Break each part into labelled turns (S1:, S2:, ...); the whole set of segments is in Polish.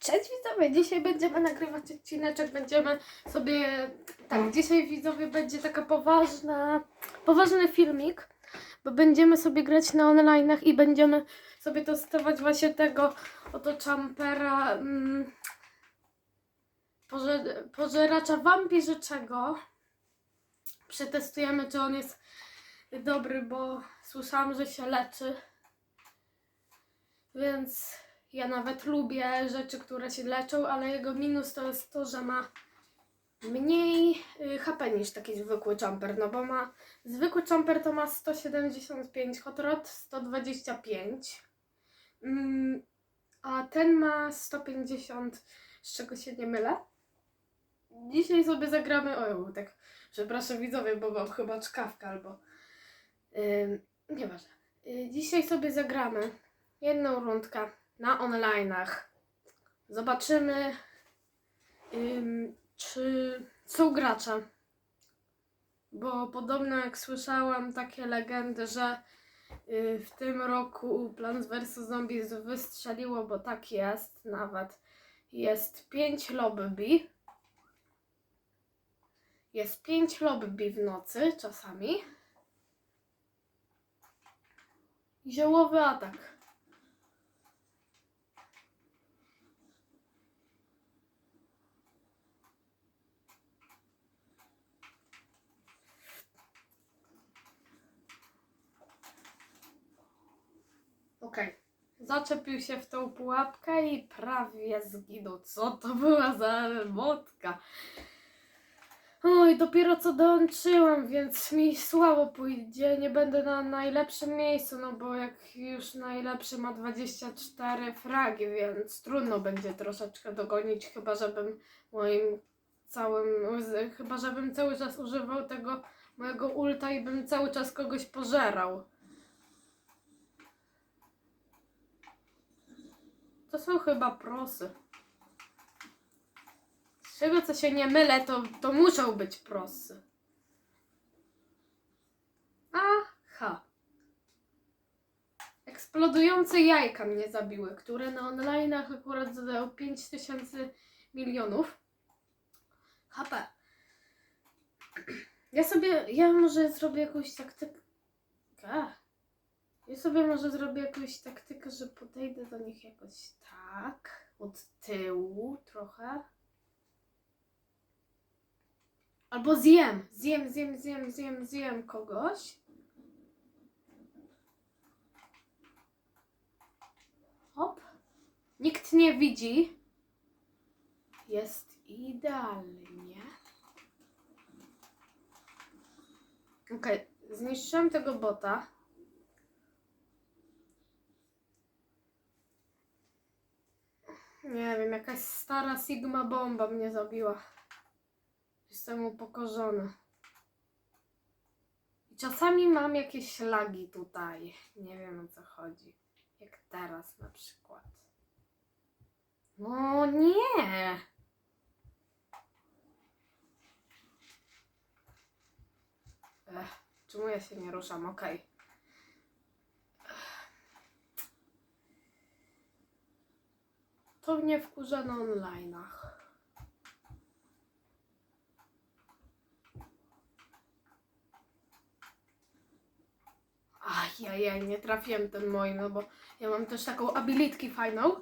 S1: Cześć widzowie, dzisiaj będziemy nagrywać odcineczek, będziemy sobie, tak, dzisiaj widzowie będzie taka poważna, poważny filmik, bo będziemy sobie grać na online'ach i będziemy sobie testować właśnie tego oto Champera, mm, pożer, pożeracza wampiryczego. Przetestujemy, czy on jest dobry, bo słyszałam, że się leczy. Więc ja nawet lubię rzeczy, które się leczą, ale jego minus to jest to, że ma mniej y, HP niż taki zwykły jumper, no bo ma zwykły jumper to ma 175 hot rod, 125, mm, a ten ma 150, z czego się nie mylę. Dzisiaj sobie zagramy, o tak, przepraszam widzowie, bo mam chyba czkawkę albo, yy, nieważne. Y, dzisiaj sobie zagramy jedną rundkę na online'ach. Zobaczymy, ym, czy są gracze. Bo podobno jak słyszałam takie legendy, że y, w tym roku Plants vs Zombies wystrzeliło, bo tak jest nawet. Jest 5 lobby. Jest 5 lobby w nocy czasami. Ziołowy atak. Okej. Zaczepił się w tą pułapkę i prawie zginął. Co to była za motka? Oj, dopiero co dołączyłam, więc mi słabo pójdzie. Nie będę na najlepszym miejscu, no bo jak już najlepszy ma 24 fragi, więc trudno będzie troszeczkę dogonić, chyba żebym moim całym, chyba żebym cały czas używał tego mojego ulta i bym cały czas kogoś pożerał. To są chyba prosy. Z czego co się nie mylę, to, to muszą być prosy. Aha. Eksplodujące jajka mnie zabiły, które na online'ach akurat zadają 5000 milionów HP. Ja sobie, ja może zrobię jakąś taktykę. Ja sobie może zrobię jakąś taktykę, że podejdę do nich jakoś tak, od tyłu trochę. Albo zjem, zjem, zjem, zjem, zjem, zjem kogoś. Hop. Nikt nie widzi. Jest idealnie. Okej, zniszczyłem tego bota. Nie wiem, jakaś stara Sigma bomba mnie zabiła. Jestem upokorzony. I czasami mam jakieś lagi tutaj. Nie wiem o co chodzi. Jak teraz na przykład. No nie! Ech, czemu ja się nie ruszam? Okej. To mnie wkurza na online'ach. Ajajaj, nie trafiłem ten moim, no bo ja mam też taką abilitkę fajną,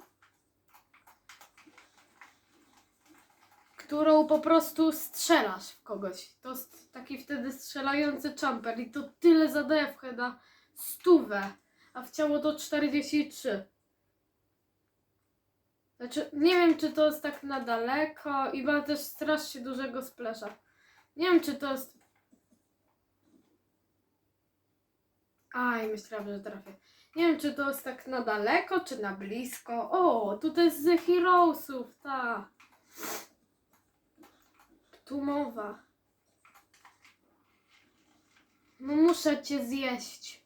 S1: którą po prostu strzelasz w kogoś. To jest taki wtedy strzelający jumper i to tyle zadaje w heada stówę, a w ciało to 43. Znaczy, nie wiem, czy to jest tak na daleko i ma też strasznie dużego splasha. Nie wiem, czy to jest... Aj, myślałam, że trafię. Nie wiem, czy to jest tak na daleko, czy na blisko. O, tutaj jest z Heroesów, ta. Tu mowa. No muszę cię zjeść.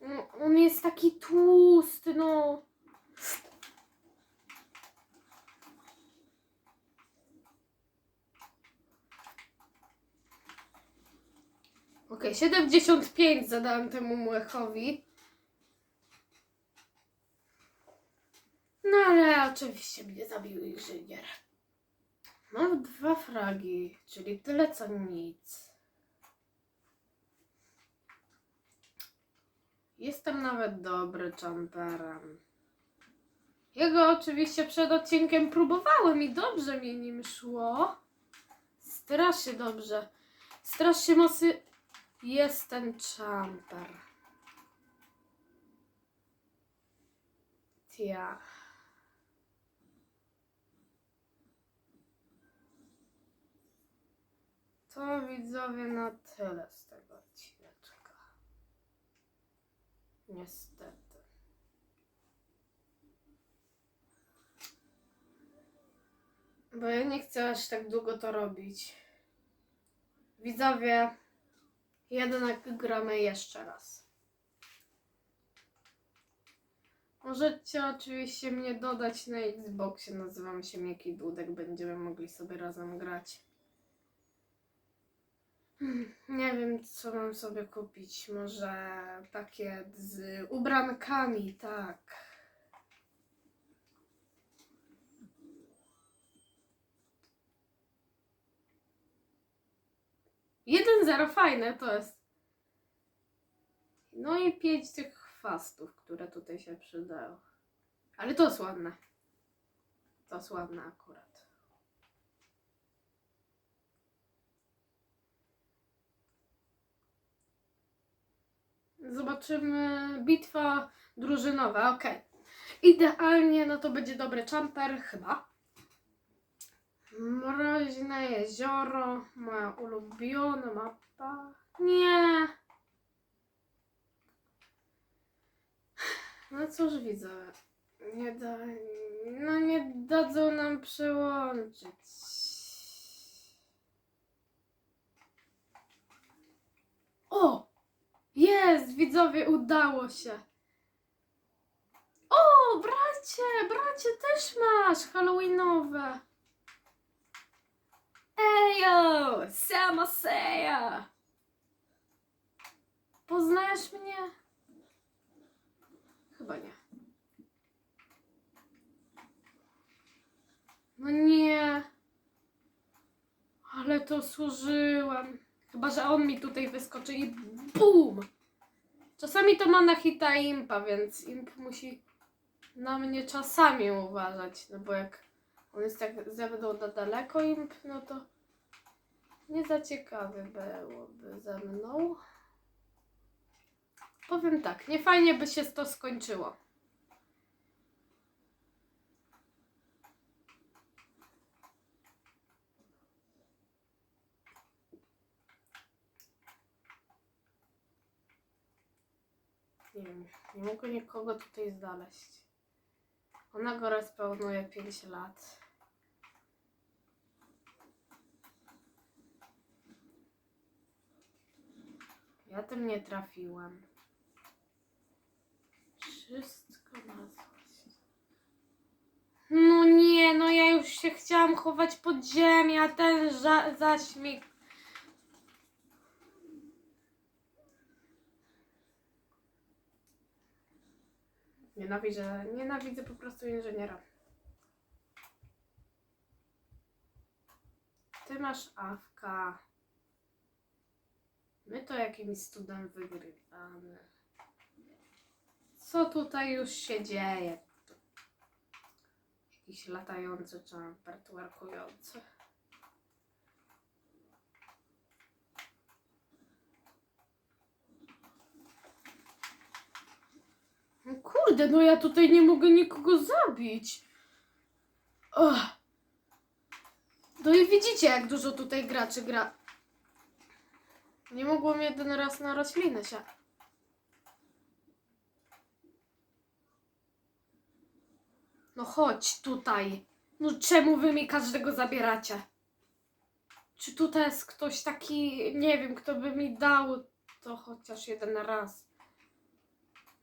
S1: No, on jest taki tłusty, no. Okej, 75 zadałem temu mlechowi. No ale oczywiście mnie zabił inżynier. Mam dwa fragi, czyli tyle co nic. Jestem nawet dobry jumperem. Jego oczywiście przed odcinkiem próbowałem i dobrze mi nim szło. Strasznie dobrze. Strasznie mocny jest ten jumper. Tia. To widzowie na tyle z tego odcineczka. Niestety. Bo ja nie chcę aż tak długo to robić. Widzowie, jednak gramy jeszcze raz. Możecie oczywiście mnie dodać na Xboxie, nazywam się Mieki Dudek, będziemy mogli sobie razem grać. Hmm, Nie wiem, co mam sobie kupić. Może pakiet z ubrankami, tak. Jeden zero fajne to jest. No i pięć tych chwastów, które tutaj się przydają. Ale to jest ładne. To jest ładne akurat. Zobaczymy. Bitwa drużynowa, ok. Idealnie, no to będzie dobry jumper, chyba. Mroźne jezioro, moja ulubiona mapa. Nie. No cóż widzę. Nie da, no nie dadzą nam przełączyć. O! Jest, widzowie, udało się. O, bracie, bracie, też masz halloweenowe. Ejo, sama seja. Poznajesz mnie? Chyba nie. No nie. Ale to służyłam. Chyba, że on mi tutaj wyskoczy i BUM! Czasami to ma na hita impa, więc imp musi na mnie czasami uważać. No bo jak on jest tak ze na daleko imp, no to nie za ciekawy byłoby ze mną. Powiem tak, nie fajnie by się to skończyło. Nie wiem, nie mogę nikogo tutaj znaleźć. Ona go respełnuje 5 lat. Ja tym nie trafiłem. Wszystko na złość. No nie, no ja już się chciałam chować pod ziemię, a ten zaśmig. Nienawidzę, nienawidzę po prostu inżyniera. Ty masz awka. My to jakimś cudem wygrywamy. Co tutaj już się dzieje? Jakiś latający jumper twerkujący. No kurde, no ja tutaj nie mogę nikogo zabić. Och. No i widzicie, jak dużo tutaj graczy gra. Nie mogłam jeden raz na roślinę się. No chodź tutaj. No czemu wy mi każdego zabieracie? Czy tutaj jest ktoś taki, nie wiem, kto by mi dał to chociaż jeden raz?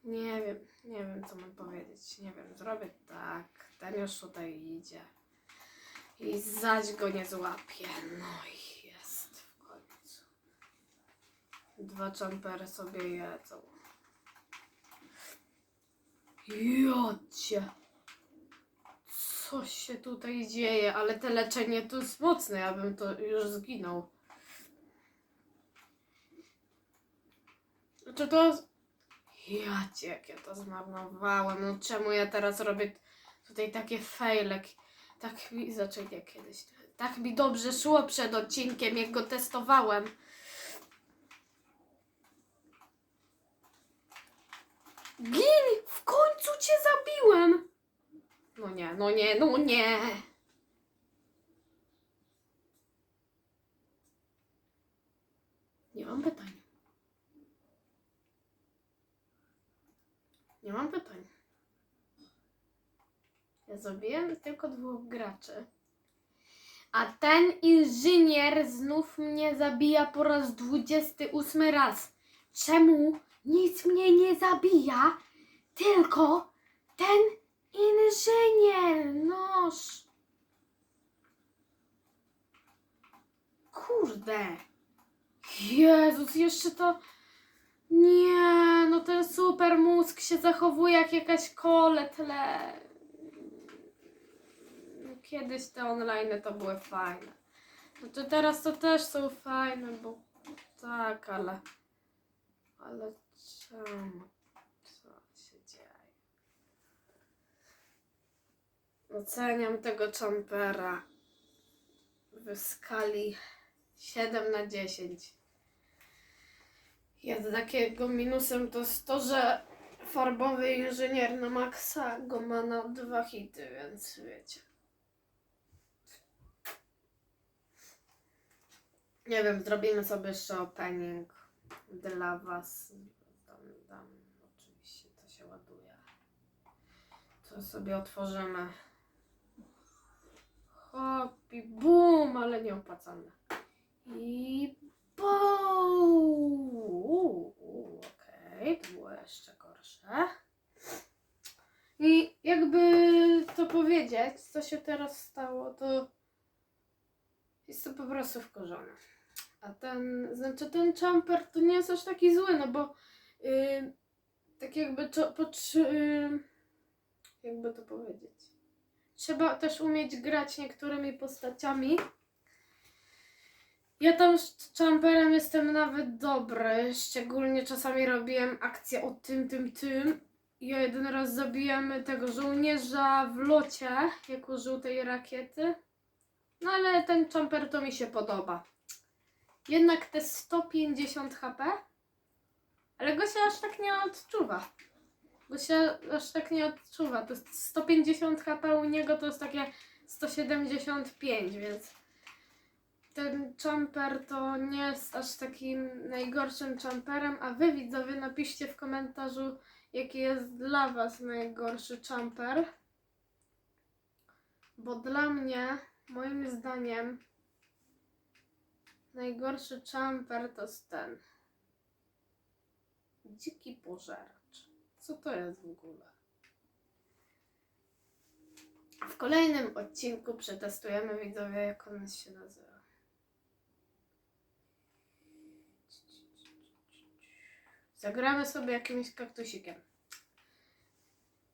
S1: Nie wiem, nie wiem co mam powiedzieć. Nie wiem, zrobię tak. Ten już tutaj idzie. I zaś go nie złapię. No i jest w końcu. Dwa jumpery sobie jedzą. Jocie. coś się tutaj dzieje, ale te leczenie to jest mocne, ja bym to już zginął. Czy to... Ja cię, jak ja to zmarnowałem. No czemu ja teraz robię tutaj takie fejlek? Tak mi... Znaczy kiedyś. Tak mi dobrze szło przed odcinkiem, jak go testowałem. Gin! W końcu cię zabiłem! No nie, no nie, no nie! Nie mam pytań. Nie mam pytań. Ja zabiłem tylko dwóch graczy. A ten inżynier znów mnie zabija po raz 28 raz. Czemu nic mnie nie zabija, tylko ten inżynier? Noż. Kurde. Jezus, jeszcze to. Nie, no ten super mózg się zachowuje jak jakaś kole tle. Kiedyś te online to były fajne. No to teraz to też są fajne, bo tak, ale. Ale czemu? Co się dzieje? Oceniam tego jumpera w skali 7 na 10. Jest takiego minusem to jest to, że farbowy inżynier na maksa go ma na dwa hity, więc wiecie. Nie wiem, zrobimy sobie jeszcze opening dla was. Dam, oczywiście to się ładuje. To sobie otworzymy. Hop i bum, ale nieopłacalne. I bum! Okej, to było jeszcze gorsze. I jakby to powiedzieć, co się teraz stało, to jest to po prostu wkurzone. A ten, znaczy ten jumper to nie jest aż taki zły, no bo yy, tak jakby to, potrzy- yy, jakby to powiedzieć. Trzeba też umieć grać niektórymi postaciami. Ja tam z jumperem jestem nawet dobry, szczególnie czasami robiłem akcję o tym, tym, tym. Ja jeden raz zabiłem tego żołnierza w locie, jak użył tej rakiety. No ale ten jumper to mi się podoba. Jednak te 150 HP, ale go się aż tak nie odczuwa. Go się aż tak nie odczuwa. To jest 150 HP u niego to jest takie 175, więc ten jumper to nie jest aż takim najgorszym jumperem, a wy widzowie napiszcie w komentarzu jaki jest dla was najgorszy jumper. Bo dla mnie, moim zdaniem, najgorszy jumper to ten. Dziki pożeracz. Co to jest w ogóle? W kolejnym odcinku przetestujemy widzowie, jak on się nazywa. Zagramy sobie jakimś kaktusikiem.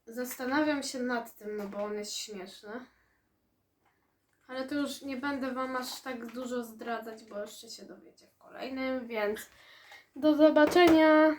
S1: Zastanawiam się nad tym, no bo on jest śmieszny. Ale to już nie będę Wam aż tak dużo zdradzać, bo jeszcze się dowiecie w kolejnym, więc do zobaczenia.